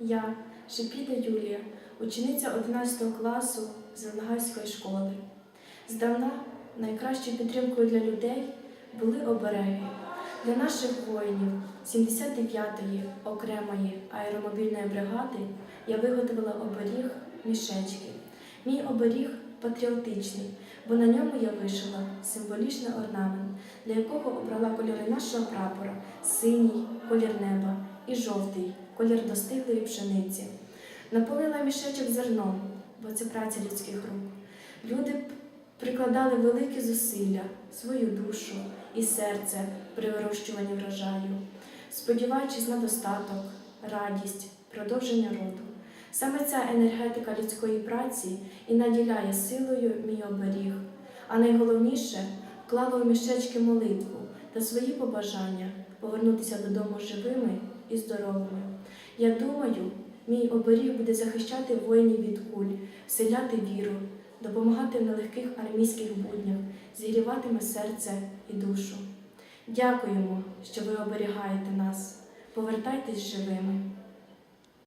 Я, Шепіда Юлія, учениця 11 класу Зеленгайської школи. Здавна найкращою підтримкою для людей були обереги. Для наших воїнів 79-ї окремої аеромобільної бригади я виготовила оберіг мішечки. Мій оберіг патріотичний, бо на ньому я вишила символічний орнамент, для якого обрала кольори нашого прапора синій колір неба і жовтий колір достиглої пшениці. Наповнила мішечок зерном, бо це праця людських рук. Люди прикладали великі зусилля, свою душу і серце при вирощуванні врожаю, сподіваючись на достаток, радість, продовження роду. Саме ця енергетика людської праці і наділяє силою мій оберіг, а найголовніше вклала у мішечки молитву та свої побажання повернутися додому живими і здоровими. Я думаю, мій оберіг буде захищати воїнів від куль, вселяти віру, допомагати в нелегких армійських буднях, зігріватиме серце і душу. Дякуємо, що ви оберігаєте нас. Повертайтесь живими.